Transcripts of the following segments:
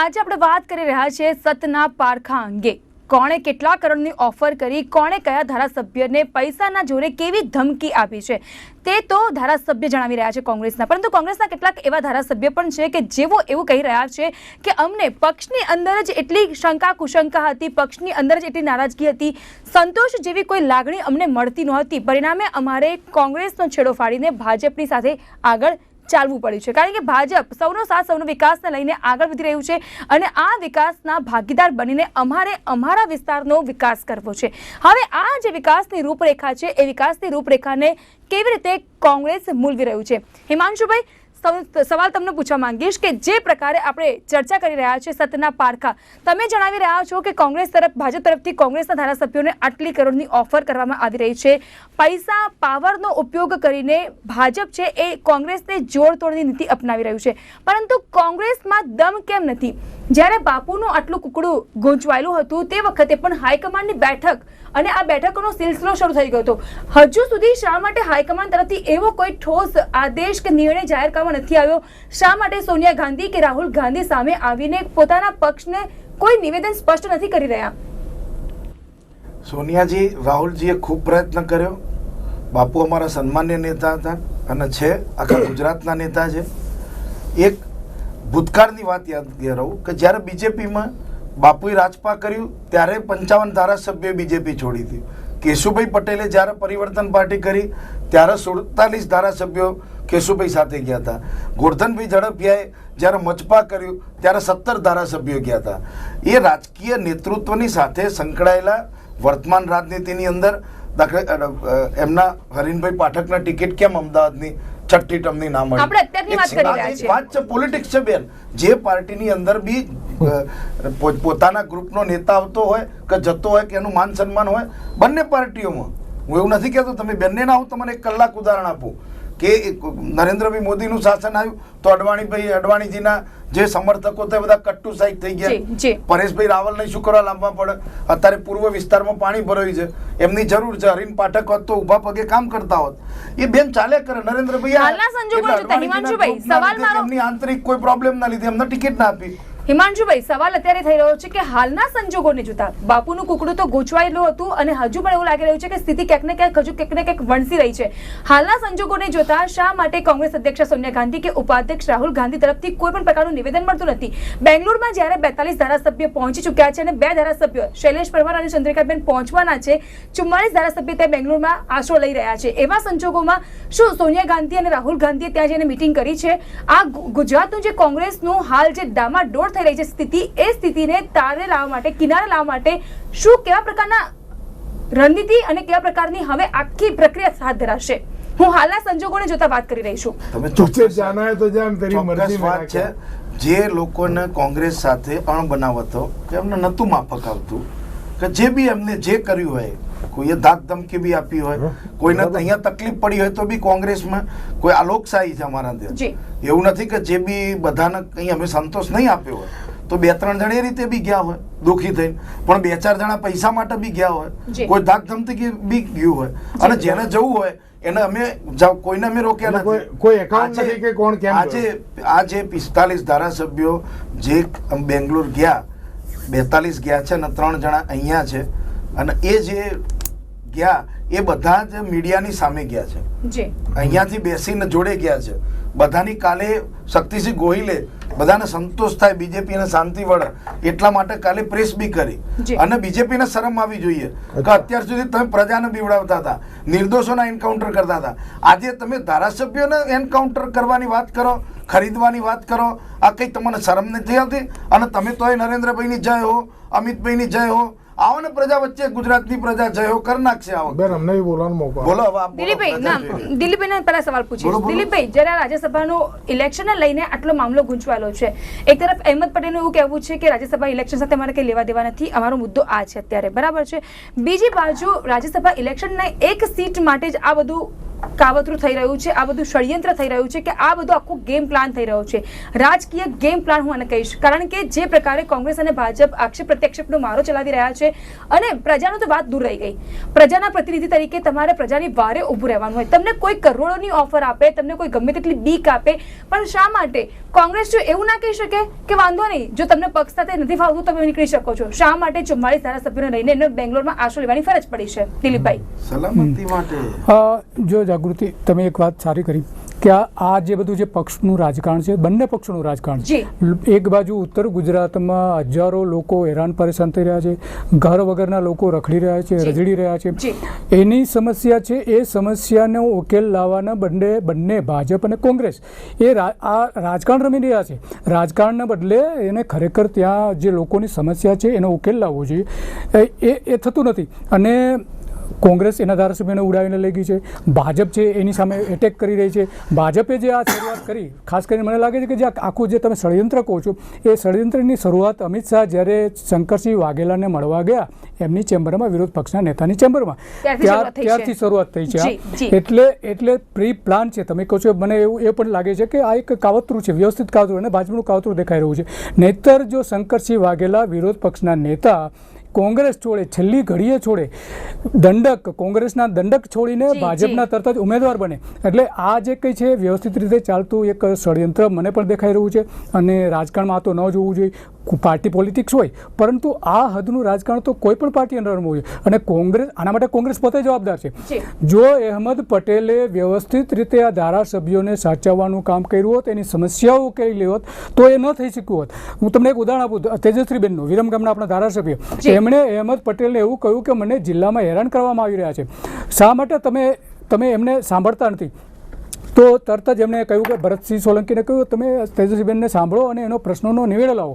આજે આપણે વાત કરી રહ્યા છીએ સતના પારખા અંગે. કોણે કેટલા કરોડની ઓફર કરી, કોણે કયા ધારાસભ્યને પૈસાના જોરે કેવી ધમકી આપી છે, તે તો ધારાસભ્ય જણાવી રહ્યા છે કોંગ્રેસના. પરંતુ કોંગ્રેસના કેટલાક એવા ધારાસભ્ય પણ છે કે જેઓ એવું કહી રહ્યા છે કે અમને પક્ષની અંદર જ એટલી શંકા કુશંકા હતી, પક્ષની અંદર જ એટલી નારાજગી હતી, સંતોષ જેવી કોઈ લાગણી અમને મળતી નહોતી. પરિણામે અમારે કોંગ્રેસનો છેડો ફાડીને ભાજપની સાથે આગળ ચાલવું પડ્યું છે. કારણ કે ભાજપ સૌનો સાથ, સૌનો વિકાસને લઈને આગળ વધી રહ્યું છે અને આ વિકાસના ભાગીદાર બનીને અમારે અમારા વિસ્તારનો વિકાસ કરવો છે. હવે આ જે વિકાસની રૂપરેખા છે, એ વિકાસની રૂપરેખાને કેવી રીતે કોંગ્રેસ મૂલવી રહ્યું છે? હિમાંશુભાઈ સવાલ તમને પૂછવા માંગીશ કે જે પ્રકારે આપણે ચર્ચા કરી રહ્યા છીએ સતના પારખા. તમે જણાવી રહ્યા છો કે કોંગ્રેસ તરફ, ભાજપ તરફથી કોંગ્રેસના ધારાસભ્યોને આટલી કરોડની ઓફર કરવામાં આવી રહી છે. પૈસા, પાવરનો ઉપયોગ કરીને ભાજપ છે એ કોંગ્રેસને જોડતોડની નીતિ અપનાવી રહ્યું છે. પરંતુ કોંગ્રેસમાં દમ કેમ નથી? જ્યારે બાપુનું આટલું કુકડું ગૂંચવાયેલું હતું, તે વખતે પણ હાઈકમાન્ડની બેઠક અને આ બેઠકોનો સિલસિલો શરૂ થઈ ગયો હતો. હજુ સુધી શા માટે હાઈકમાન્ડ તરફથી એવો કોઈ ઠોસ આદેશ કે નિર્ણય જાહેર કરવામાં નથી આવ્યો? શા માટે સોનિયા ગાંધી કે રાહુલ ગાંધી સામે આવીને પોતાના પક્ષને કોઈ નિવેદન સ્પષ્ટ નથી કરી રહ્યા? સોનિયાજી, રાહુલજીએ ખૂબ પ્રયત્ન કર્યો. બાપુ અમારા સન્માન્ય નેતા હતા અને છે, આખા ગુજરાતના નેતા છે. એક ભૂતકાળની વાત યાદ કરાવું કે જ્યારે બીજેપીમાં બાપુએ રાજપા કર્યું, ત્યારે પંચાવન ધારાસભ્ય બીજેપી છોડી હતી કેશુભાઈ પટેલે જ્યારે પરિવર્તન પાર્ટી કરી, ત્યારે સુડતાલીસ ધારાસભ્યો કેશુભાઈ સાથે ગયા હતા. ગોરધનભાઈ ઝડપિયાએ જ્યારે મચપા કર્યું, ત્યારે સત્તર ધારાસભ્યો ગયા હતા. એ રાજકીય નેતૃત્વની સાથે સંકળાયેલા વર્તમાન રાજનીતિની અંદર દાખલા એમના હરીનભાઈ પાઠકના ટિકિટ કેમ અમદાવાદની છઠ્ઠી ટર્મની ના મળી. આપણે અત્યારની વાત કરી રહ્યા છીએ. વાત છે પોલિટિક્સ છે બેન. જે પાર્ટીની અંદર બી પોતાના ગ્રુપ ગ્રુપનો નેતા આવતો હોય કે જતો હોય કે એનું માન સન્માન હોય બંને પાર્ટીઓમાં. હું એવું નથી કહેતો તમે બંને ના હું તમને એક કલાક ઉદાહરણ આપું. કે નરેન્દ્રભાઈ નરેન્દ્રભાઈ મોદીનું શાસન આવ્યું તો અડવાણીભાઈ અડવાણીજીના જે સમર્થકો તે બધા કટ્ટુ સાઈડ થઈ ગયા. પરેશભાઈ રાવલને શું કરવા લાંબા પડે? અત્યારે પૂર્વ વિસ્તારમાં પાણી ભરાયું છે. એમની જરૂર છે. હરીન પાઠક હોત તો ઊભા પગે કામ કરતા હોત. એ બેન ચાલે કરે. નરેન્દ્રભાઈ હાલના સંજોગો એટલે હિમાંશુભાઈ, સવાલ મારો- એમની આંતરિક કોઈ પ્રોબ્લેમ ના લીધે એમને ટિકિટ ના આપી. હિમાંશુભાઈ, સવાલ અત્યારે થઈ રહ્યો છે કે હાલના સંજોગોને જોતા બાપુનું કુકડું તો ગૂંચવાયેલું હતું અને હજુ પણ એવું લાગી રહ્યું છે કે સ્થિતિ ક્યાંક ને ક્યાંક, હજુ ક્યાંક ને ક્યાંક વણસી રહી છે. હાલના સંજોગોને જોતા શા માટે કોંગ્રેસ અધ્યક્ષ સોનિયા ગાંધી કે ઉપાધ્યક્ષ રાહુલ ગાંધી તરફથી કોઈ પણ પ્રકારનું નિવેદન મળતું નથી? બેંગ્લોરમાં જ્યારે બેતાલીસ ધારાસભ્ય પહોંચી ચૂક્યા છે અને બે ધારાસભ્ય, શૈલેષ પરમાર અને ચંદ્રિકાબેન પહોંચવાના છે ચુમ્માલીસ ધારાસભ્ય ત્યાં બેંગ્લોરમાં આશરો લઈ રહ્યા છે. એવા સંજોગોમાં શું સોનિયા ગાંધી અને રાહુલ ગાંધીએ ત્યાં જઈને મિટિંગ કરી છે? આ ગુજરાતનું જે કોંગ્રેસનું હાલ જે ડામાડોળ થઈ રહી છે. સ્થિતિ એ સ્થિતિને તારે લાવવા માટે કિનારે લાવવા માટે શું કેવા પ્રકારના રણનીતિ અને કેવા પ્રકારની હવે આખી પ્રક્રિયા હાથ ધરાશે? હું હાલના સંજોગોને જોતા વાત કરી રહી છું. તમે તુચે જાના તો જાન તેરી મરજી વાત છે. જે લોકોને કોંગ્રેસ સાથે અણબનાવ હતો કે એમને નતું માફક આવતું. કે જે બી એમને જે કર્યું હોય કોઈએ ધાક ધમકી બી આપી હોય કોઈને. અહીંયા તકલીફ પડી હોય તો બી કોંગ્રેસમાં કોઈ આ લોકશાહી છે અમારા ત્યાં એવું નથી કે જે બી બધાને કંઈ અમે સંતોષ નહીં આપ્યો હોય તો બે ત્રણ જણ એ રીતે બી ગયા હોય દુઃખી થઈને. પણ બે ચાર જણા પૈસા માટે બી ગયા હોય કોઈ ધાક ધમકી બી ગયું હોય. અને જેને જવું હોય એને અમે કોઈને અમે રોક્યા નથી. કોઈ નથી કે કોણ કેમ આજે આ જે પિસ્તાલીસ ધારાસભ્યો જે બેંગ્લોર ગયા બેતાલીસ ગયા છે અને ત્રણ જણા અહીંયા છે. અને એ જે ગયા એ બધા જ મીડિયાની સામે ગયા છે. જી. અહીંયાથી બેસીને જોડે ગયા છે. બધાની કાલે શક્તિસિંહ ગોહિલે બધાને સંતોષ થાય બીજેપી ને શાંતિ વળે એટલા માટે કાલે પ્રેસ બી કરી. અને બીજેપી ને શરમ આવી જોઈએ. કે અત્યાર સુધી તમે પ્રજાને બીવડાવતા હતા નિર્દોષોના એન્કાઉન્ટર કરતા હતા. આજે તમે ધારાસભ્યોને એન્કાઉન્ટર કરવાની વાત કરો ખરીદવાની વાત કરો આ કંઈ તમને શરમ નથી આવતી? અને તમે તોય નરેન્દ્રભાઈની જય હો અમિતભાઈની જય હો આવો ને પ્રજા વચ્ચે ગુજરાતની પ્રજા જયો હો કરી નાખશે આવો. બેન અમને બોલવાનો મોકો બોલો હવે આપ બોલો, દિલીપભાઈ ના દિલીપભાઈને પહેલા સવાલ પૂછીશ. દિલીપભાઈ જ્યારે રાજ્યસભાનું ઇલેક્શનને લઈને આટલો મામલો ગૂંચવાયેલો છે એક તરફ અહેમદ પટેલનું એવું કહેવું છે કે રાજ્યસભા ઇલેક્શન સાથે અમારે કંઈ લેવા દેવા નથી અમારો મુદ્દો આ છે અત્યારે. બરાબર છે? બીજી બાજુ રાજ્યસભા ઇલેક્શનના એક સીટ માટે જ આ બધું કાવતરું થઈ રહ્યું છે આ બધું ષડયંત્ર થઈ રહ્યું છે કે આ બધું આખું ગેમ પ્લાન થઈ રહ્યો છે. રાજકીય ગેમ પ્લાન હું આને કહીશ. કારણ કે જે પ્રકારે કોંગ્રેસ અને ભાજપ આક્ષેપ પ્રત્યાક્ષેપનો મારો ચલાવી રહ્યા છે અને પ્રજાનો તો વાત દૂર રહી ગઈ. પ્રજાના પ્રતિનિધિ તરીકે તમારે પ્રજાની વારે ઊભું રહેવાનું હોય. તમને કોઈ કરોડોની ઓફર આપે તમને કોઈ ગમે તેટલી બીક આપે પણ શા માટે? કોંગ્રેસ જો એવું ના કહી શકે કે વાંધો નહીં જો તમને પક્ષ સાથે નથી ફાવતું તમે નીકળી શકો છો. શા માટે ચુમ્માળીસ ધારાસભ્યોને લઈને એમને બેંગ્લોરમાં આશરો લેવાની ફરજ પડી છે? દિલીપભાઈ. સલામતી માટે. જો જાગૃતિ તમે એક વાત સારી કરી કે આ જે બધું જે પક્ષનું રાજકારણ છે બંને પક્ષોનું રાજકારણ છે. એક બાજુ ઉત્તર ગુજરાતમાં હજારો લોકો હેરાન પરેશાન થઈ રહ્યા છે ઘર વગરના લોકો રખડી રહ્યા છે રજડી રહ્યા છે. એની સમસ્યા છે એ સમસ્યાનો ઉકેલ લાવવાના બંને બંને ભાજપ અને કોંગ્રેસ. એ આ રાજકારણ રમી રહ્યા છે. રાજકારણના બદલે એને ખરેખર ત્યાં જે લોકોની સમસ્યા છે એનો ઉકેલ લાવવો જોઈએ. એ- એ થતું નથી. અને કોંગ્રેસ એના ધારાસભ્યોને ઉડાવીને લઈ ગઈ છે. ભાજપ છે એની સામે એટેક કરી રહી છે. ભાજપે જે આ શરૂઆત કરી ખાસ કરીને મને લાગે છે કે જે આખું જે તમે ષડયંત્ર કહો છો એ ષડયંત્રની શરૂઆત અમિત શાહ જ્યારે શંકરસિંહ વાઘેલાને મળવા ગયા એમની ચેમ્બરમાં વિરોધ પક્ષના નેતાની ચેમ્બરમાં. ત્યાર-. ત્યારથી શરૂઆત થઈ છે. એટલે એટલે પ્રી પ્લાન છે. તમે કહો છો મને એવું એ પણ લાગે છે કે આ એક કાવતરું છે વ્યવસ્થિત કાવતરું અને ભાજપનું કાવતરું દેખાઈ રહ્યું છે. નહીતર જો શંકરસિંહ વાઘેલા વિરોધ પક્ષના નેતા કોંગ્રેસ છોડે છેલ્લી ઘડીએ છોડે દંડક કોંગ્રેસના દંડક છોડીને ભાજપના તરત જ ઉમેદવાર બને. એટલે આ જે કંઈ છે વ્યવસ્થિત રીતે ચાલતું એક ષડયંત્ર મને પણ દેખાઈ રહ્યું છે અને રાજકારણમાં આ તો ન જોવું જોઈએ. પાર્ટી પોલિટિક્સ હોય પરંતુ આ હદનું રાજકારણ તો કોઈ પણ પાર્ટી અંદર રમવું જોઈએ અને કોંગ્રેસ આના માટે કોંગ્રેસ પોતે જવાબદાર છે. જો. અહેમદ પટેલે વ્યવસ્થિત રીતે આ ધારાસભ્યોને સાચવવાનું કામ કર્યું હોત એની સમસ્યાઓ ઉકેલી હોત તો એ ન થઈ શક્યું હોત. હું તમને એક ઉદાહરણ આપું તેજસ્વીબેનનું વિરમગામના આપણા ધારાસભ્ય. એમણે અહેમદ પટેલને એવું કહ્યું કે મને જિલ્લામાં હેરાન કરવામાં આવી રહ્યા છે. શા માટે તમે તમે એમને સાંભળતા નથી? તો તરત જ એમણે કહ્યું કે ભરતસિંહ સોલંકીને કહ્યું તમે તેજસ્વીબેનને સાંભળો અને એનો પ્રશ્નોનો નિવેડો લાવો.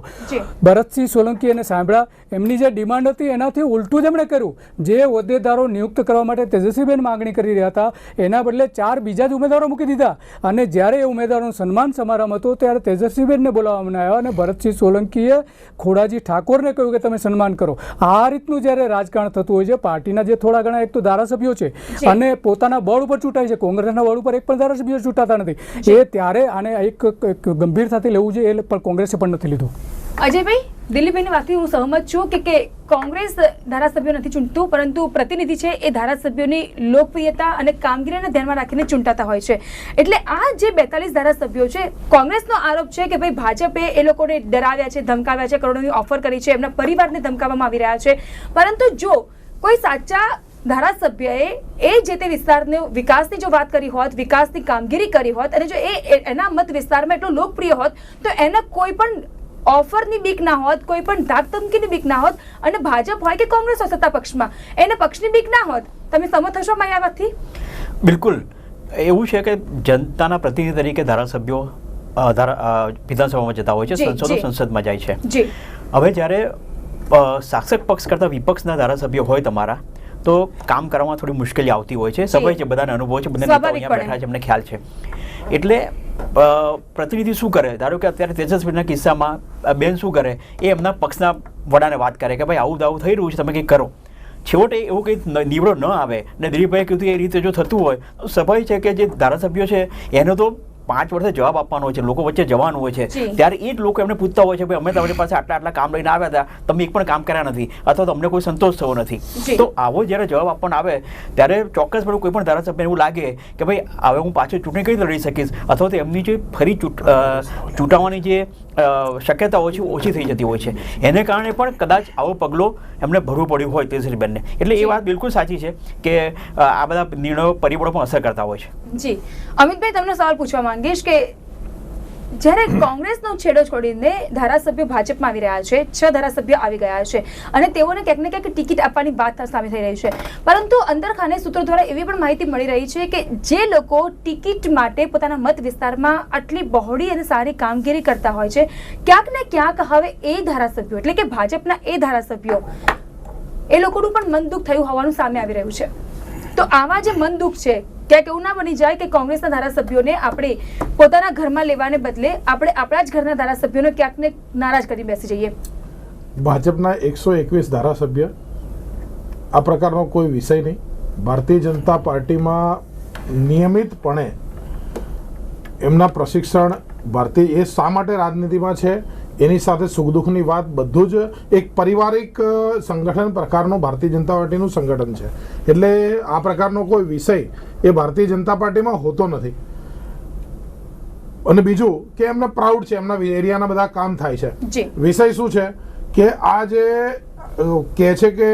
ભરતસિંહ સોલંકી એને સાંભળ્યા. એમની જે ડિમાન્ડ હતી એનાથી ઉલટું જ એમણે કર્યું. જે હોદ્દેદારો નિયુક્ત કરવા માટે તેજસ્વીબેન માગણી કરી રહ્યા હતા એના બદલે ચાર બીજા જ ઉમેદવારો મૂકી દીધા. અને જ્યારે એ ઉમેદવારોનું સન્માન સમારંભ હતો ત્યારે તેજસ્વીબેનને બોલાવવામાં આવ્યા અને ભરતસિંહ સોલંકીએ ખોડાજી ઠાકોરને કહ્યું કે તમે સન્માન કરો. આ રીતનું જ્યારે રાજકારણ થતું હોય છે પાર્ટીના જે થોડા ઘણા એક તો ધારાસભ્યો છે અને પોતાના બળ ઉપર ચૂંટાય છે કોંગ્રેસના બળ ઉપર એક પણ ધારાસભ્ય ચૂંટાતા નથી. એ ત્યારે આને એક એક ગંભીરતાથી લેવું જોઈએ એ પણ કોંગ્રેસે પણ નથી લીધું. અજયભાઈ દિલીપભાઈની વાતથી હું સહમત છું કે કે કોંગ્રેસ ધારાસભ્યો નથી ચૂંટતું પરંતુ પ્રતિનિધિ છે એ ધારાસભ્યોની લોકપ્રિયતા અને કામગીરીને ધ્યાનમાં રાખીને ચૂંટાતા હોય છે. એટલે આ જે બેતાલીસ ધારાસભ્યો છે કોંગ્રેસનો આરોપ છે કે ભાઈ ભાજપે એ લોકોને ડરાવ્યા છે ધમકાવ્યા છે કરોડોની ઓફર કરી છે એમના પરિવારને ધમકાવવામાં આવી રહ્યા છે. પરંતુ જો કોઈ સાચા ધારાસભ્યએ એ જે તે વિસ્તારને વિકાસની જો વાત કરી હોત વિકાસની કામગીરી કરી હોત અને જો એ એના મત વિસ્તારમાં એટલો લોકપ્રિય હોત તો એને કોઈ પણ ઓફરની બીક ના હોત કોઈ પણ ધાક ધમકીની બીક ના હોત અને ભાજપ હોય કે કોંગ્રેસ હોય સત્તા પક્ષમાં એને પક્ષની બીક ના હોત તમે સમત થશો મારી વાતથી? બિલકુલ. એવું છે કે જનતાના પ્રતિનિધિ તરીકે ધારાસભ્યો વિધાનસભામાં જતા હોય છે સંસદો સંસદમાં જાય છે. હવે જ્યારે શાસક પક્ષ કરતાં વિપક્ષના ધારાસભ્યો હોય તમારા તો કામ કરવામાં થોડી મુશ્કેલી આવતી હોય છે. સ્વાભાવિક છે બધાને અનુભવ છે બધા અહીંયા બેઠા છે એમને ખ્યાલ છે. એટલે પ્રતિનિધિ શું કરે? ધારો કે અત્યારે તેજસ્વીના કિસ્સામાં બેન શું કરે? એ એમના પક્ષના વડાને વાત કરે કે ભાઈ આવું દાવું થઈ રહ્યું છે તમે કંઈક કરો. છેવટે એવું કંઈ નીવડો ન આવે. ને દિલીપભાઈ કીધું એ રીતે જો થતું હોય તો સ્વાભાવિક છે કે જે ધારાસભ્યો છે એનો તો પાંચ વર્ષે જવાબ આપવાનો હોય છે લોકો વચ્ચે જવાનું હોય છે. ત્યારે એ જ લોકો એમને પૂછતા હોય છે ભાઈ અમે તમારી પાસે આટલા આટલા કામ લઈને આવ્યા હતા તમે એક પણ કામ કર્યા નથી અથવા તો અમને કોઈ સંતોષ થયો નથી. તો આવો જ્યારે જવાબ આપવાનો આવે ત્યારે ચોક્કસપણે કોઈ પણ ધારાસભ્ય એવું લાગે કે ભાઈ હવે હું પાછો ચૂંટણી કઈ રીતે લડી શકીશ? અથવા તો એમની જે ફરી ચૂંટ ચૂંટાવાની જે અ, ઓછી ઓછી થઈ જતી હોય છે. એને કારણે પણ કદાચ આવો પગલો એમને ભરવું પડ્યું હોય તેજસ્વીબેનને એટલે એ વાત બિલકુલ સાચી છે કે આ બધા નિર્ણયો પરિબળો પણ અસર કરતા હોય છે. જી. અમિતભાઈ તમને સવાલ પૂછવા માંગીશ કે જ્યારે કોંગ્રેસનો છેડો છોડીને ધારાસભ્યો ભાજપમાં આવી રહ્યા છે, છ ધારાસભ્યો આવી ગયા છે અને તેઓને ક્યાંક ને ક્યાંક ટિકિટ આપવાની વાત સામે થઈ રહી છે. પરંતુ અંદર ખાને સૂત્રો દ્વારા એવી પણ માહિતી મળી રહી છે કે જે લોકો ટિકિટ માટે પોતાના મત વિસ્તારમાં આટલી બહોળી અને સારી કામગીરી કરતા હોય છે, ક્યાંક ને ક્યાંક હવે એ ધારાસભ્યો, એટલે કે ભાજપના એ ધારાસભ્યો, એ લોકોનું પણ મન દુઃખ થયું હોવાનું સામે આવી રહ્યું છે. તો આવા જે મન દુઃખ છે ક્યાંક એવું ના બની જાય કે કોંગ્રેસના ધારાસભ્યોને આપણે પોતાના ઘરમાં લેવાને બદલે આપણે આપણા જ ઘરના ધારાસભ્યોને ક્યાંકને નારાજ કરી બેસી જઈએ. ભાજપના એકસો એકવીસ ધારાસભ્ય, આ પ્રકારનો કોઈ વિષય નહીં. ભારતીય જનતા પાર્ટીમાં નિયમિતપણે એમના પ્રશિક્ષણ ભારતીય, એ શા માટે રાજનીતિમાં છે? એની સાથે સુખ દુઃખની વાત, બધું જ એક પારિવારિક સંગઠન પ્રકારનું ભારતીય જનતા પાર્ટીનું સંગઠન છે. એટલે આ પ્રકારનો કોઈ વિષય એ ભારતીય જનતા પાર્ટીમાં હોતો નથી. અને બીજું કે એમને પ્રાઉડ છે એમના એરિયાના બધા કામ થાય છે. વિષય શું છે? કે આ જે કહે છે કે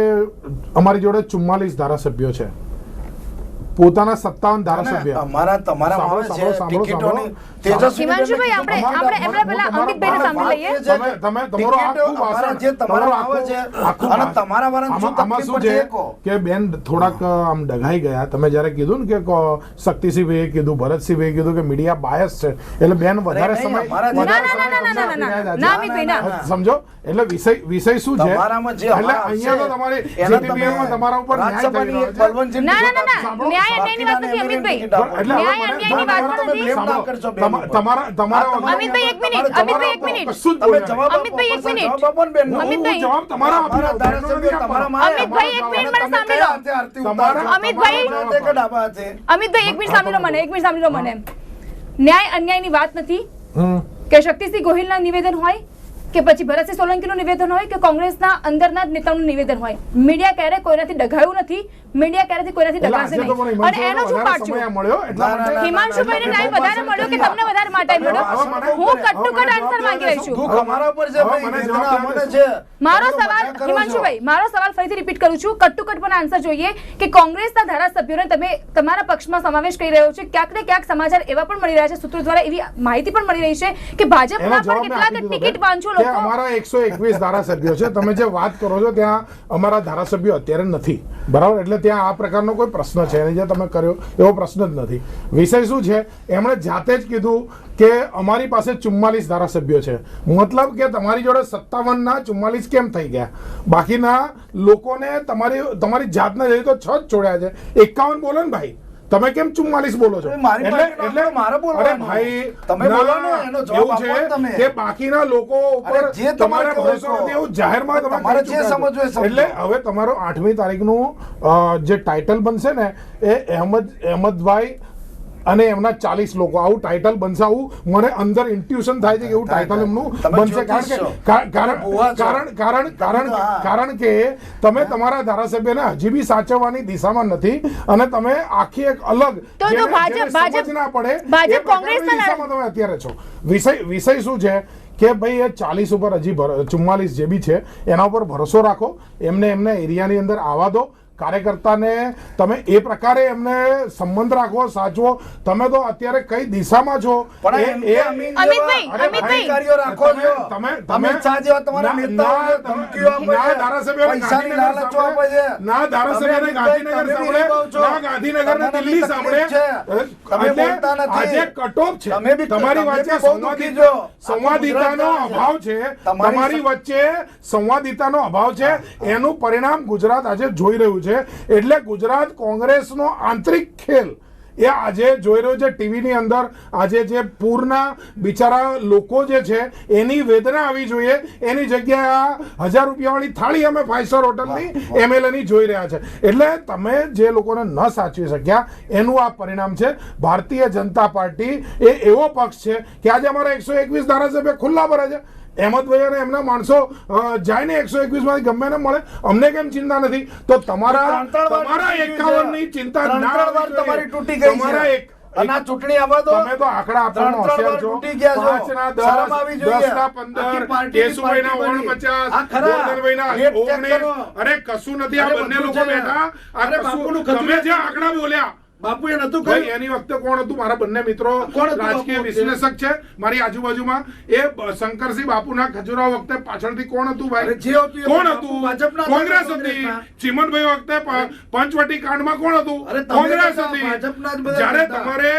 અમારી જોડે ચુમ્માલીસ ધારાસભ્યો છે. પોતાના સત્તાવન ધારાસભ્ય અમારા તમારા. હિમાંશુભાઈ આપણે આપણે એમણે પહેલા અમિતભાઈને સાંભળી લઈએ તમે તમે તમારો આખું વાસણ જે તમારો આવે છે અને તમારા વાળાને શું તકલીફ શું છે એ કે બેન થોડાક આમ ડઘાઈ ગયા તમે જ્યારે કીધું ને કે શક્તિસિંહભાઈએ કીધું ભરતસિંહભાઈએ કીધું કે મીડિયા બાયસ છે એટલે બેન વધારે સમય. સમજો એટલે વિષય વિષય શું છે તમારામાં જે એટલે અહીંયા તો તમારી તમારા ઉપર ન્યાય થઈ રહ્યો છે. ના, ના, ના, ના. તમારા- ના. તમારા અમિતભાઈ, એક મિનિટ, અમિતભાઈ, એક મિનિટ. આપો. કશું જ તમે જવાબ અમિતભાઈ, એક મિનિટ. જવાબ આપો ને બેન. હું અમિતભાઈ. જવાબ તમારા અમારા ધારાસભ્ય તમારામાં આવ્યા. અમિતભાઈ, એક મિનિટ મને સાંભળી લો. તમારા- અમિતભાઈ. કે ડાબા હાથે? અમિતભાઈ એક મિનિટ સાંભળી લો મને એક મિનિટ સાંભળી લો મને ન્યાય અન્યાયની વાત નથી કે શક્તિસિંહ ગોહિલના નિવેદન હોય કે પછી ભરતસિંહ સોલંકીનું નિવેદન હોય કે કોંગ્રેસના અંદરના જ નેતાનું નિવેદન હોય મીડિયા ક્યારે કોઈનાથી ડઘાયું નથી મીડિયા ક્યારેથી કોઈનાથી પણ નહીં. અને એનો શું માટે ના. હિમાંશુભાઈને ટાઈમ વધારે મળ્યો કે તમને વધારે માં ટાઈમ મળ્યો? હું કટ ટુ કટ આન્સર માંગી રહી છું. દુઃખ અમારા ઉપર છે ભાઈ, મને જવાબ અમને છે. મારો સવાલ હિમાંશુભાઈ મારો સવાલ ફરીથી રિપીટ કરું છું. કટ ટુ કટ પણ આન્સર જોઈએ કે કોંગ્રેસના ધારાસભ્યોને તમે તમારા પક્ષમાં સમાવેશ કરી રહ્યો છે. ક્યાંક ને ક્યાંક સમાચાર એવા પણ મળી રહ્યા છે સૂત્રો દ્વારા એવી માહિતી પણ મળી રહી છે કે ભાજપના પણ કેટલાક ટિકિટ વાંચો લોકો. અમારા એકસો એકવીસ ધારાસભ્યો છે. તમે જે વાત કરો છો ત્યાં અમારા ધારાસભ્યો અત્યારે નથી. બરાબર? એટલે ત્યાં આ પ્રકારનો કોઈ પ્રશ્ન છે જે તમે કર્યો એવો પ્રશ્ન જ નથી. વિષય શું છે? એમણે જાતે જ કીધું કે અમારી પાસે ચુમ્માલીસ ધારાસભ્યો છે. મતલબ કે તમારી જોડે સત્તાવનના ચુમ્માલીસ કેમ થઈ ગયા? બાકીના લોકોને તમારી તમારી જાતને જઈ તો છ જ છોડ્યા છે. એકાવન બોલો ને ભાઈ. તમે કેમ ચુમ્માલીસ બોલો છો એટલે એટલે મારે બોલવાનું. અરે ભાઈ તમે ના, બોલો ને, એનો જવાબ આપો તમે. કે બાકીના લોકો ઉપર જે તમારે ભરોસો નથી એવું જાહેરમાં તમે તમારે જે. સમજવું એટલે હવે તમારો આઠમી તારીખનું જે ટાઇટલ બનશે ને એ અહેમદ અહેમદભાઈ અને એમના ચાલીસ લોકો આવું ટાઇટલ બનશે આવું મને અંદર ઇન્ટ્યુશન થાય છે કે એવું ટાઇટલ એમનું તમે બનશે. કારણ કે કારણ કારણ કારણ કારણ કે તમે તમારા ધારાસભ્યને હજી બી સાચવવાની દિશામાં નથી અને તમે આખી એક અલગ ભાજપ- ના પડે ભાજપ કોંગ્રેસના દિશામાં તમે અત્યારે છો. વિષય વિષય શું છે કે ભાઈ એ ચાલીસ ઉપર હજી ચુમ્માલીસ જે બી છે એના ઉપર ભરોસો રાખો એમને એમને એરિયાની અંદર આવવા દો કાર્યકર્તાને તમે એ પ્રકારે એમને સંબંધ રાખો સાચવો. તમે તો અત્યારે કઈ દિશામાં છો? તમારા વચ્ચે બી બહુ દુઃખી છો. સંવાદિતાનો અભાવ છે. તમારી વચ્ચે સંવાદિતાનો અભાવ છે. એનું પરિણામ ગુજરાત આજે જોઈ રહ્યું છે. એટલે ગુજરાત કોંગ્રેસનો આંતરિક ખેલ એ આજે જોઈ રહ્યો છે ટીવીની અંદર. આજે જે પૂરના બિચારા લોકો જે છે એની વેદના આવી જોઈએ. એની જગ્યાએ આ હજાર રૂપિયાવાળી થાળી અમે ફાઈવ સ્ટાર હોટલની એમએલએ ની જોઈ રહ્યા છે. એટલે તમે જે લોકોને ન સાચવી શક્યા એનું આ પરિણામ છે. ભારતીય જનતા પાર્ટી એ એવો પક્ષ છે કે આજે અમારા એકસો એકવીસ ધારાસભ્ય ખુલ્લા ભરે છે અહેમદભાઈ અને એમના માણસો જાય ને એકસો એકવીસમાંથી ગમે ને મળે. અમને કેમ ચિંતા નથી? તો તમારા તમારા એકાવનની ચિંતા. તમારી તૂટી ગઈ તમારા એક અને આ ચૂંટણી. તમે તો આંકડા હોશિયાર છો. તૂટી ગયા છો. આવી જોઈએ. અરે કશું નથી. આ બંને લોકો બેઠા. આ કશું- તમે જે આંકડા બોલ્યા બાપુએ નતું કહ્યું એની વખતે કોણ હતું? મારા બંને મિત્રો. રાજકીય વિશ્લેષક છે. મારી આજુબાજુમાં એ શંકરસિંહ બાપુના ખજુરાહો વખતે પાછળથી કોણ હતું ભાઈ? જે હતું કોણ હતું? ભાજપના કોંગ્રેસ હતી. ચીમનભાઈ વખતે પંચવટી કાંડમાં કોણ હતું? કોંગ્રેસ હતી. જ્યારે તમારે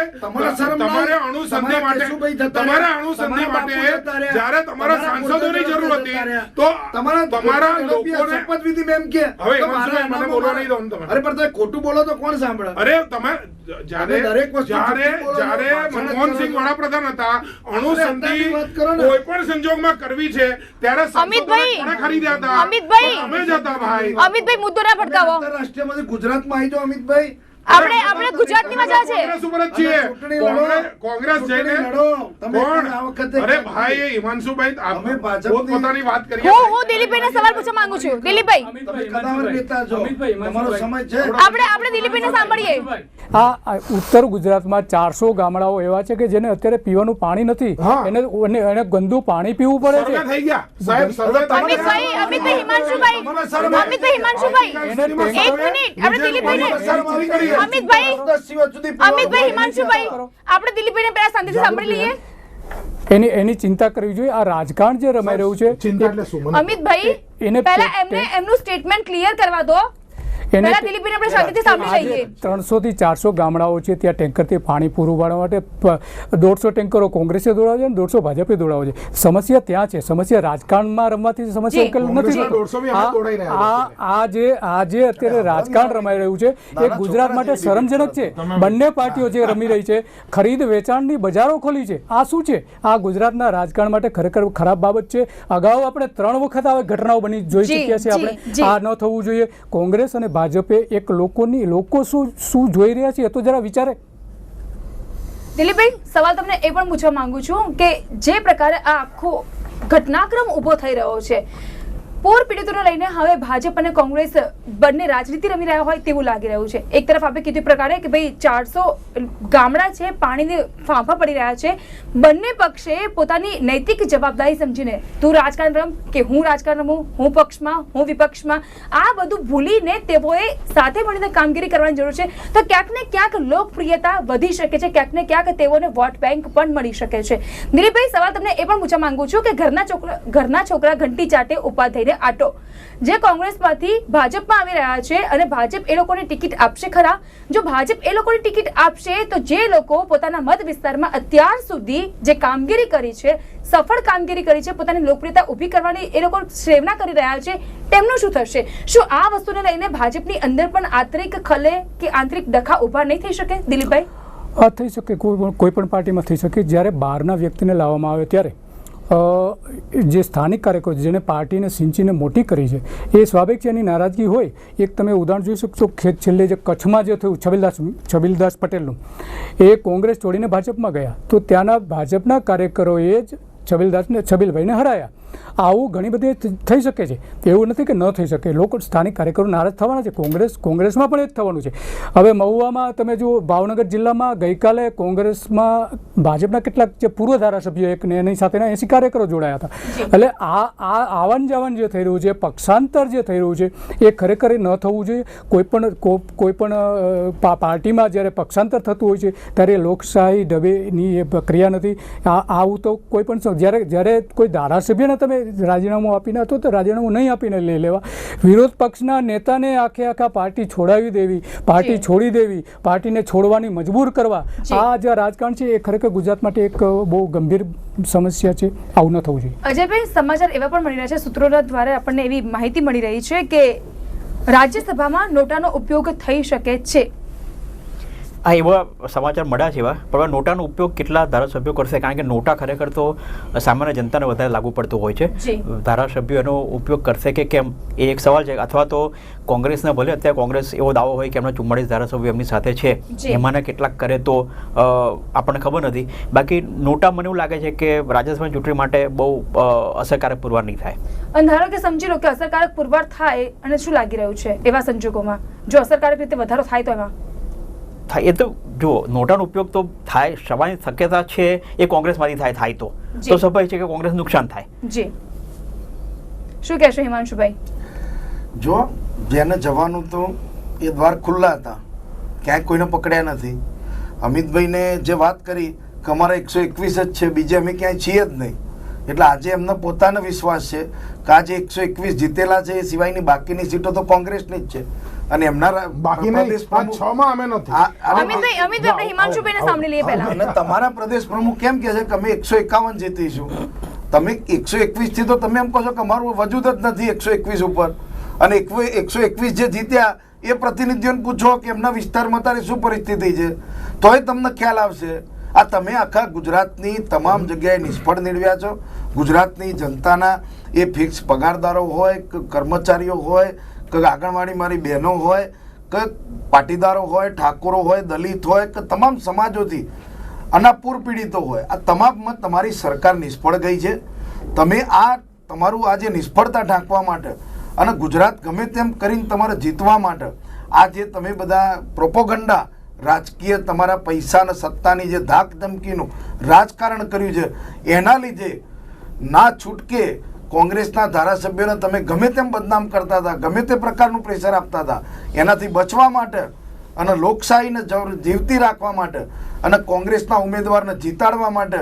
તમારે? અણુસંધિ માટે તમારે. અણુસંધિ માટે બાપુ જ્યારે તમારા સાંસદોની જરૂર હતી તો તમારા તમારા લોકોને શપથવિધિ એમ કે? હવે મને બોલવા નહીં દો તમે. અરે પણ તમે ખોટું બોલો તો કોણ સાંભળે? અરે તમે તમે જ્યારે જ્યારે જ્યારે મનમોહનસિંહ વડાપ્રધાન હતા અણુ ને. કોઈ પણ સંજોગમાં કરવી છે ત્યારે અમિતભાઈ, ખરીદ્યા હતા. અમિતભાઈ. અમે જ હતા ભાઈ. અમિતભાઈ મુદ્દો ના ભટકાવો આંતરરાષ્ટ્રીયમાંથી ગુજરાતમાં આવી જાઓ અમિતભાઈ. આપણે આપણે ગુજરાતની મજા છે. કોંગ્રેસ. કોંગ્રેસ- જઈને લડો. કોણ? આ વખતે અરે ભાઈ એ હિમાંશુભાઈ અમે ભાજપની- પોતપોતાની વાત કરીએ હું હું દિલીપભાઈને સવાલ પૂછવા માંગુ છું. દિલીપભાઈ. તમે કદાવર નેતા છો. તમારો સમય છે. આપણે આપણે દિલીપભાઈને સાંભળીએ. આ આ ઉત્તર ગુજરાતમાં ચારસો ગામડાઓ એવા છે કે જેને અત્યારે પીવાનું પાણી નથી. એને એને ગંદુ પાણી પીવું પડે છે. થઈ ગયા. સાહેબ સર્વે અમિતભાઈ અમિતભાઈ હિમાંશુભાઈ. અમિતભાઈ હિમાંશુભાઈ. એક મિનિટ. આપણે દિલીપભાઈને. અમિતભાઈ અમિતભાઈ હિમાંશુભાઈ કરો. આપણે દિલીપભાઈને પહેલા શાંતિથી સાંભળી લઈએ એની એની ચિંતા કરવી જોઈએ. આ રાજકારણ જે રમાઈ રહ્યું છે ચિંતા એટલે અમિતભાઈ એને પહેલા એમને એમનું સ્ટેટમેન્ટ ક્લિયર કરવા દો. એને ત્રણસો થી ચારસો ગામડાઓ છે ત્યાં ટેન્કરથી પાણી પૂરું પાડવા માટે દોઢસો ટેન્કરો કોંગ્રેસે દોડાવે છે અને દોઢસો ભાજપે દોડાવે છે. સમસ્યા ત્યાં છે. સમસ્યા રાજકારણમાં રમવાથી સમસ્યા ઉકેલ નથી આ આ આ જે આ જે અત્યારે રાજકારણ રમાઈ રહ્યું છે એ ગુજરાત માટે શરમજનક છે. બંને પાર્ટીઓ જે રમી રહી છે ખરીદ વેચાણની બજારો ખોલી છે. આ શું છે? આ ગુજરાતના રાજકારણ માટે ખરેખર ખરાબ બાબત છે. અગાઉ આપણે ત્રણ વખત આ ઘટનાઓ બની જોઈ ચૂક્યા છે આપણે. આ ન થવું જોઈએ. કોંગ્રેસ અને ભાજપે એક લોકોની લોકો શું શું જોઈ રહ્યા છે એ તો જરા વિચારે. દિલીપભાઈ સવાલ તમને એ પણ પૂછવા માંગુ છું કે જે પ્રકારે આ આખો ઘટનાક્રમ ઊભો થઈ રહ્યો છે પૂર પીડિતોને લઈને હવે ભાજપ અને કોંગ્રેસ બંને રાજનીતિ રમી રહ્યા હોય તેવું લાગી રહ્યું છે. એક તરફ આપણે કીધું પ્રકારે કે ભાઈ ચારસો ગામડા છે, પાણીને ફાંફા પડી રહ્યા છે. બંને પક્ષે પોતાની નૈતિક જવાબદારી સમજીને તું રાજકારણ રમ કે હું રાજકારણ રમું, હું પક્ષમાં, હું વિપક્ષમાં, આ બધું ભૂલીને તેઓએ સાથે મળીને કામગીરી કરવાની જરૂર છે. તો ક્યાંક ને ક્યાંક લોકપ્રિયતા વધી શકે છે, ક્યાંક ને ક્યાંક તેઓને વોટ બેંક પણ મળી શકે છે. દિલીપભાઈ સવાલ તમને એ પણ પૂછવા માંગુ છું કે ઘરના છોકરા ઘરના છોકરા ઘંટી ચાટે ઊભા થઈને આટો. જે કોંગ્રેસમાંથી ભાજપમાં આવી રહ્યા છે અને ભાજપ એ લોકોને ટિકિટ આપશે ખરા? જો ભાજપ એ લોકોને ટિકિટ આપશે, તો જે લોકો પોતાના મત વિસ્તારમાં અત્યાર સુધી જે કામગીરી કરી છે, સફળ કામગીરી કરી છે, પોતાની લોકપ્રિયતા ઊભી કરવાની એ લોકો સેવના કરી રહ્યા છે, તેમનું શું થશે? શું આ વસ્તુને લઈને ભાજપની અંદર પણ આંતરિક ખલે કે આંતરિક ડખા ઊભા નહીં થઈ શકે, દિલીપભાઈ? થઈ શકે કોઈ પણ પાર્ટીમાં થઈ શકે. જ્યારે બહારના વ્યક્તિને લાવવામાં આવે ત્યારે જે સ્થાનિક કાર્યકરો છે, જેને પાર્ટીને સિંચીને મોટી કરી છે એ સ્વાભાવિક છે એની નારાજગી હોય એક તમે ઉદાહરણ જોઈ શકશો છેલ્લે જે કચ્છમાં જે થયું છબીલદાસ છબીલદાસ પટેલનું એ કોંગ્રેસ છોડીને ભાજપમાં ગયા. તો ત્યાંના ભાજપના કાર્યકરોએ જ છબીલદાસને છબીલભાઈને હરાયા. આવું ઘણી બધી થઈ શકે છે. એવું નથી કે ન થઈ શકે. લોકો સ્થાનિક કાર્યકરો નારાજ થવાના છે. કોંગ્રેસ કોંગ્રેસમાં પણ એ જ થવાનું છે. હવે મહુવામાં તમે જુઓ ભાવનગર જિલ્લામાં ગઈકાલે કોંગ્રેસમાં ભાજપના કેટલાક જે પૂર્વ ધારાસભ્યો એક ને એની સાથેના એસી કાર્યકરો જોડાયા હતા. એટલે આ આ આવન જાવન જે થઈ રહ્યું છે પક્ષાંતર જે થઈ રહ્યું છે એ ખરેખર ન થવું જોઈએ. કોઈ પણ કો- કોઈ પણ પાર્ટીમાં જ્યારે પક્ષાંતર થતું હોય છે ત્યારે લોકશાહી ડબેની એ પ્રક્રિયા નથી. આ આવું તો કોઈ પણ જ્યારે જ્યારે કોઈ ધારાસભ્યને તમે રાજીનામું આપીને અથવા તો રાજીનામું નહીં આપીને લઈ લેવા. વિરોધ પક્ષના નેતાને આખે આખા પાર્ટી છોડાવી દેવી પાર્ટી છોડી દેવી પાર્ટીને છોડવાની મજબૂર કરવા. આ જે રાજકારણ છે એ ખરેખર ગુજરાત માટે એક બહુ ગંભીર સમસ્યા છે. આવું ન થવું જોઈએ. અજયભાઈ સમાચાર એવા પણ મળી રહ્યા છે. સૂત્રોના દ્વારા આપણને એવી માહિતી મળી રહી છે કે રાજ્યસભામાં નોટાનો ઉપયોગ થઈ શકે છે. આ એવા સમાચાર મળ્યા છે એવા પણ નોટાનો ઉપયોગ કેટલા ધારાસભ્યો કરશે? કારણ કે નોટા ખરેખર તો સામાન્ય જનતાને વધારે લાગુ પડતું હોય છે. ધારાસભ્યો એનો ઉપયોગ કરશે કે કેમ? એ એક સવાલ છે. અથવા તો કોંગ્રેસના ભલે અત્યારે કોંગ્રેસ એવો દાવો હોય કે એમના ચુમ્માળીસ ધારાસભ્યો એમની સાથે છે. એમાંના કેટલાક કરે તો આપણને ખબર નથી. બાકી નોટા મને એવું લાગે છે કે રાજ્યસભાની ચૂંટણી માટે બહુ અસરકારક પુરવાર નહીં થાય. અને ધારો કે સમજી લો કે અસરકારક પુરવાર થાય અને શું લાગી રહ્યું છે એવા સંજોગોમાં? જો અસરકારક રીતે વધારો થાય તો એમાં? થાય. એ તો જો નોટાનો ઉપયોગ તો થાય થવાની શક્યતા છે એ કોંગ્રેસમાંથી થાય થાય તો. તો સ્વાભાવિક છે કે કોંગ્રેસ નુકસાન થાય? જી. શું કહેશો હિમાંશુભાઈ? જો જેને જવાનું તો એ દ્વાર ખુલ્લા હતા. ક્યાંય કોઈને પકડ્યા નથી. અમિતભાઈને જે વાત કરી કે અમારા એકસો એકવીસ જ છે બીજે અમે ક્યાંય છીએ જ નહીં. એટલે આજે એમને પોતાનો વિશ્વાસ છે કે આજે એકસો એકવીસ જીતેલા છે એ સિવાયની બાકીની સીટો તો કોંગ્રેસની જ છે. અને એમના બાકી પ્રદેશ પ્રમુખ- છ માં અમે નથી. અમે તો આપણે હિમાંશુભાઈને સાંભળી લઈએ પહેલા. અને તમારા પ્રદેશ પ્રમુખ કેમ કહે છે કે અમે એકસો એકાવન જીતીશું તમે એકસો એકવીસથી તો તમે એમ કહો છો કે અમારું વજૂદ જ નથી એકસો એકવીસ ઉપર. અને એકસો એકવીસ જે જીત્યા એ પ્રતિનિધિઓને પૂછો કે એમના વિસ્તારમાં તારી શું પરિસ્થિતિ છે? તોય તમને ખ્યાલ આવશે. આ તમે આખા ગુજરાતની તમામ જગ્યાએ નિષ્ફળ નીડવ્યા છો. ગુજરાતની જનતાના એ ફિક્સ પગારદારો હોય કર્મચારીઓ હોય કે આંગણવાડી મારી બહેનો હોય કે પાટીદારો હોય, ઠાકોરો હોય, દલિત હોય, કે તમામ સમાજોથી આના પૂર પીડિતો હોય. આ તમામમાં તમારી સરકાર નિષ્ફળ ગઈ છે. તમે આ તમારું આ જે નિષ્ફળતા ઢાંકવા માટે અને ગુજરાત ગમે તેમ કરીને તમારે જીતવા માટે આ જે તમે બધા પ્રોપોગંડા, રાજકીય તમારા પૈસા અને સત્તાની જે ધાક ધમકીનું રાજકારણ કર્યું છે, એના લીધે ના છૂટકે કોંગ્રેસના ધારાસભ્યોને તમે ગમે તેમ બદનામ કરતા હતા, ગમે તે પ્રકારનું પ્રેશર આપતા હતા, એનાથી બચવા માટે અને લોકશાહીને જવ- જીવતી રાખવા માટે અને કોંગ્રેસના ઉમેદવારને જીતાડવા માટે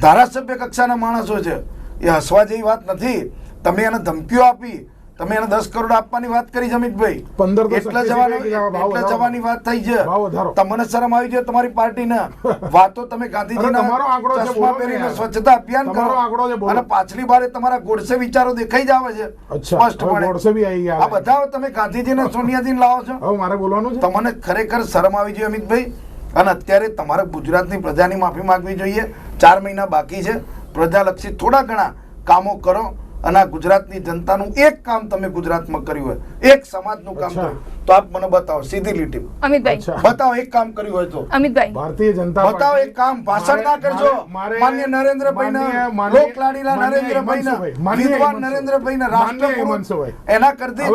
ધારાસભ્ય કક્ષાના માણસો છે. એ હસવા જેવી વાત નથી. તમે એને ધમકીઓ આપી તમે એને દસ કરોડ આપવાની વાત કરી જમીતભાઈ પંદર એટલા જવાનું ગયા. જવાની વાત થઈ છે. તમને શરમ આવી છે તમારી પાર્ટીને. વાતો તમે પહેરીને સ્વચ્છતા અભિયાન કરો. અને પાછલી બારે તમારા ગોડસે વિચારો દેખાઈ જ આવે છે સ્પષ્ટપણે. ગયા આ બધા તમે ગાંધીજીને સોનિયાજી લાવો છો. હવે મારે બોલવાનું છે? તમને ખરેખર શરમ આવી જોઈએ અમિતભાઈ. અને અત્યારે તમારે ગુજરાતની પ્રજાની માફી માંગવી જોઈએ. ચાર મહિના બાકી છે. પ્રજાલક્ષી થોડા ઘણા કામો કરો. અને આ ગુજરાતની જનતાનું એક કામ તમે ગુજરાતમાં કર્યું હોય એક સમાજનું કામ કર્યું તો આપ મને બતાવો સીધી લીટી અમિતભાઈ. બતાવો એક કામ કર્યું હોય તો. અમિતભાઈ. ભારતીય જનતા બતાવો એક કામ ભાષણ ના કરજો. માન્ય નરેન્દ્રભાઈ ના લોકલાડીલા નરેન્દ્રભાઈ ના વિદ્વાન નરેન્દ્રભાઈ ના માન્ય એના કરતી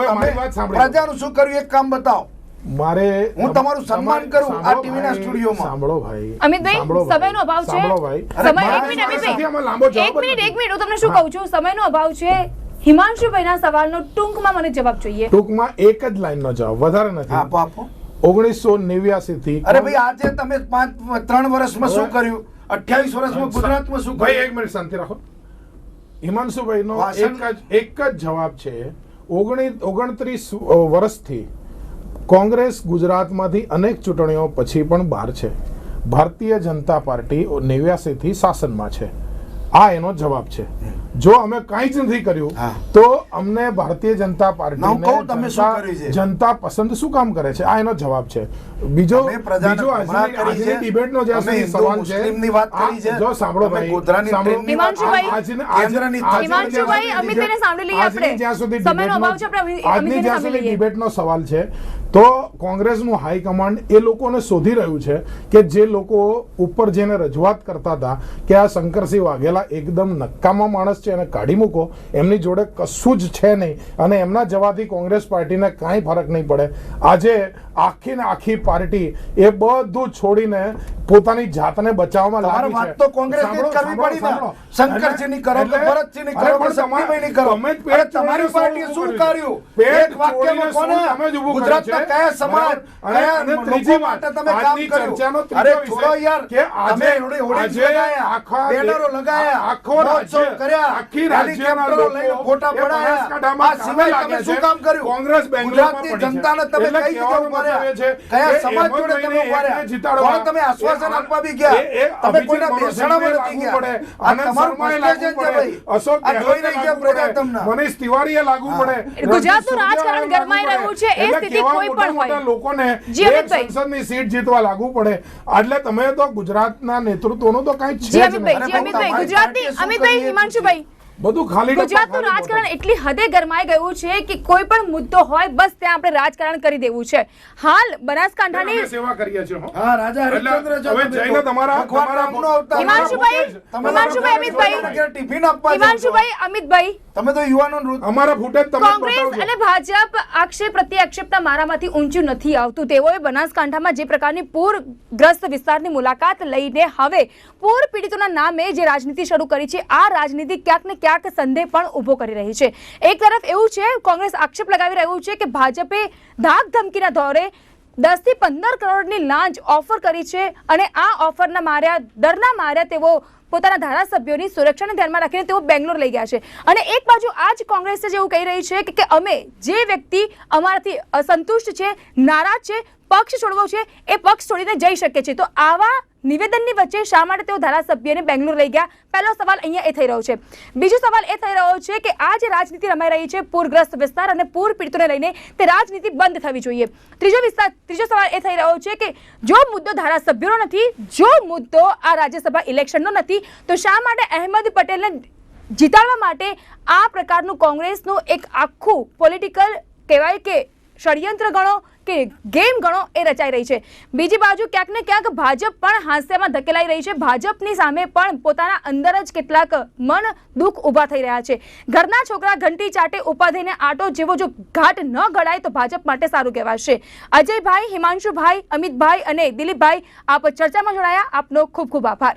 પ્રજાનું શું કર્યું એક કામ બતાવો. મારે હું તમારું સન્માન કરું આ સાંભળો ના ભાઈ, સ્ટુડિયોમાં. સાંભળો ભાઈ અમિતભાઈ સમયનો અભાવ છે. સાંભળો ભાઈ. સમય મારા એક મિનિટ પાસે નથી, અમિતભાઈ જવાબ એક મિનિટ નથી. એક મિનિટ હું તમને શું કહું છું? સમયનો અભાવ છે. હિમાંશુભાઈના સવાલનો ટૂંકમાં મને જવાબ જોઈએ. ટૂંકમાં એક જ લાઈનનો જવાબ વધારે નથી. આપો આપો. ઓગણીસો નેવ્યાસી થી અરે ભાઈ આજે તમે પાંચ ત્રણ વર્ષમાં શું કર્યું? અઠ્યાવીસ વર્ષમાં ગુજરાતમાં શું ભાઈ એક મિનિટ શાંતિ રાખો. હિમાંશુભાઈ નો ભાષણ- એક જ એક જ જવાબ છે. ઓગણી ઓગણત્રીસ વર્ષથી કોંગ્રેસ ગુજરાતમાંથી અનેક ચૂંટણીઓ પછી પણ બહાર છે. ભારતીય જનતા પાર્ટી નેવ્યાસીથી શાસનમાં છે. આ એનો જવાબ છે જો અમે કાંઈ જ નથી કર્યું તો અમને ભારતીય જનતા પાર્ટી? જનતા પસંદ શું કામ કરે છે આ એનો જવાબ છે બીજો બીજો આજની ડિબેટનો જ્યાં તમે સુધી હિન્દુ સવાલ છે મુસ્લિમની વાત આ- કરી છે. જો સાંભળો ભાઈ. આજની- જ્યાં સુધી આજની જ્યાં સુધી. ડિબેટનો સવાલ છે તો કોંગ્રેસનું હાઈકમાન્ડ એ લોકોને શોધી રહ્યું છે કે જે લોકો ઉપર જેને રજૂઆત કરતા હતા કે આ શંકરસિંહ વાઘેલા એકદમ નકામા માણસ છે એને કાઢી મૂકો એમની જોડે કશું જ છે નહીં અને એમના જવાથી કોંગ્રેસ પાર્ટીને કાંઈ ફરક નહીં પડે આજે આખી ને આખી પાર્ટી એ બધું છોડીને પોતાની જાતને બચાવવામાં લાગી છે વાત તો કોંગ્રેસ જ કરવી પડી ને. શંકરસિંહની કરો કે ભરતસિંહની કરો કે શક્તિભાઈની કરો. તમે તમારી પાર્ટીએ શું કર્યું? એક વાક્યમાં કોને? તમે જ ઊભું ગુજરાતના? કયા સમાજ, અને- ત્રીજી માટે તમે કામ કર્યું? અરે છોડો યાર. કે આજે- આજે આખા બેનરો લગાયા, આખો રાજ્ય- કર્યા, આખી રાજ્યના લોકો ફોટા પડાયા. આ સિવાય તમે શું કામ કર્યું? કોંગ્રેસ બેંગ્લોરમાં. જનતાને તમે કઈ રીતે ઊભા છે કયા સમાજ જોડે તમે ઊભા રહ્યા? જીતાડવા કોણ તમે આશ્વાસન આપવા બી ગયા? તમે કોઈના બેસણામાં નથી લાગુ ગયા. આ તમારું શર્માએ છે ભાઈ. અશોક આ જોઈ રહી છે પ્રજા તમને. મનીષ તિવારીએ લાગુ પડે ગુજરાતનું રાજકારણ ગરમાઈ રહ્યું છે. એ સ્થિતિ કેવા કોઈ પણ હોય. લોકોને એક સંસદની સીટ જીતવા લાગુ પડે એટલે તમે તો ગુજરાતના નેતૃત્વનું તો કઈ છે જ નહીં જી અમિતભાઈ તમારી ગુજરાતની પાર્ટીએ શું અમિતભાઈ કર્યું એ હિમાંશુભાઈ બધું ખાલી ગુજરાતનું રાજકારણ એટલી હદે ગરમાઈ ગયું છે કે કોઈ પણ મુદ્દો હોય બસ ત્યાં આપણે રાજકારણ કરી દેવું છે. હાલ બનાસકાંઠાની સેવા કરીએ છે હા, રાજા હરિચંદ્ર જો હવે જઈને તમારા- તમારા- રામનો અવતાર. હિમાંશુભાઈ, હિમાંશુભાઈ, અમિતભાઈ. ટિફિન આપવા હિમાંશુભાઈ અમિતભાઈ. તમે તો યુવાનો અમારા ફૂટેજ તમે કોંગ્રેસ અને ભાજપ આક્ષેપ પ્રત્યે આક્ષેપના મારામાંથી ઊંચું નથી આવતું. તેઓએ બનાસકાંઠામાં જે પ્રકારની પૂરગ્રસ્ત વિસ્તારની મુલાકાત લઈને હવે પૂર પીડિતોના નામે જે રાજનીતિ શરૂ કરી છે આ રાજનીતિ ક્યાંક ને ક્યાંક સંદેહ પણ ઊભો કરી રહી છે. એક તરફ એવું છે, કોંગ્રેસ આક્ષેપ લગાવી રહ્યું છે કે ભાજપે ધાક ધમકીના દોરે દસથી પંદર કરોડની લાંચ ઓફર કરી છે અને આ ઓફરના માર્યા, દરના માર્યા તેઓ પોતાના ધારાસભ્યોની સુરક્ષાને ધ્યાનમાં રાખીને તેઓ બેંગ્લોર લઈ ગયા છે. અને એક બાજુ આ જ કોંગ્રેસ જેવું કહી રહી છે કે અમે જે વ્યક્તિ અમારાથી અસંતુષ્ટ છે, નારાજ છે, પક્ષ છોડવો છે, એ પક્ષ છોડીને જઈ શકે છે. તો આવા નિવેદનની વચ્ચે શા માટે તેઓ ધારાસભ્યને બેંગ્લોર લઈ ગયા? પહેલો સવાલ અહીંયા એ થઈ રહ્યો છે. બીજો સવાલ એ થઈ રહ્યો છે કે આ જે રાજનીતિ રમાઈ રહી છે, પૂરગ્રસ્ત વિસ્તાર અને પૂર પીડિતોને લઈને તે રાજનીતિ બંધ થવી જોઈએ. ત્રીજો વિસ્તાર, ત્રીજો સવાલ એ થઈ રહ્યો છે કે જો મુદ્દો ધારાસભ્યોનો નથી, જો મુદ્દો આ રાજ્યસભા ઇલેક્શનનો નથી, તો શા માટે અહેમદ પટેલને જીતાડવા માટે આ પ્રકારનું કોંગ્રેસનું એક આખું પોલિટિકલ કહેવાય કે ષડયંત્ર ગણો કે ગેમ ગણો એ રચાઈ રહી છે. બીજી બાજુ ક્યાંક ને ક્યાંક ભાજપ પણ હાસ્યમાં ધકેલાઈ રહી છે. ભાજપની સામે પણ પોતાના અંદર જ કેટલાક મન દુઃખ ઊભા થઈ રહ્યા છે. ઘરના છોકરા ઘંટી ચાટે ઉપાધિને આટો જેવો જો ઘાટ ન ગળાય તો ભાજપ માટે સારું કહેવાશે અજયભાઈ, હિમાંશુભાઈ, અમિતભાઈ અને દિલીપભાઈ, આપ ચર્ચામાં જોડાયા. આપનો ખૂબ ખૂબ આભાર.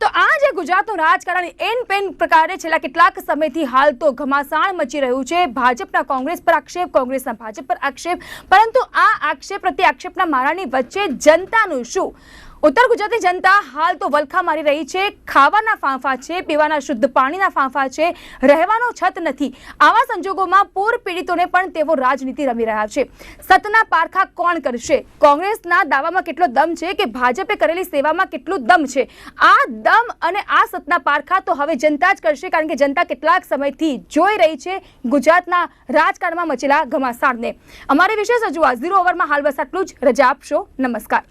તો આ જે ગુજરાતનું રાજકારણ એન પેન પ્રકારે છેલ્લા કેટલાક સમયથી હાલ તો ઘમાસાણ મચી રહ્યું છે. ભાજપના કોંગ્રેસ પર આક્ષેપ, કોંગ્રેસના ભાજપ પર આક્ષેપ. પરંતુ આ આક્ષેપ પ્રત્યે આક્ષેપના મારાની વચ્ચે જનતાનું શું? ઉત્તર ગુજરાતની જનતા હાલ તો વલખા મારી રહી છે. ખાવાના ફાંફા છે, પીવાના શુદ્ધ પાણીના ફાંફા છે, રહેવાનો છત નથી. આવા સંજોગોમાં પૂર પીડિતોને પણ તેઓ રાજનીતિ રમી રહ્યા છે. સતના પારખા કોણ કરશે? કોંગ્રેસના દાવામાં કેટલો દમ છે કે ભાજપે કરેલી સેવામાં કેટલું દમ છે? આ દમ અને આ સતના પારખા તો હવે જનતા જ કરશે કારણ કે જનતા કેટલાક સમયથી જોઈ રહી છે ગુજરાતના રાજકારણમાં મચેલા ઘમાસાણને. અમારી વિશેષ રજૂઆત ઝીરો ઓવરમાં હાલ બસ આટલું જ. રજા આપશો. નમસ્કાર.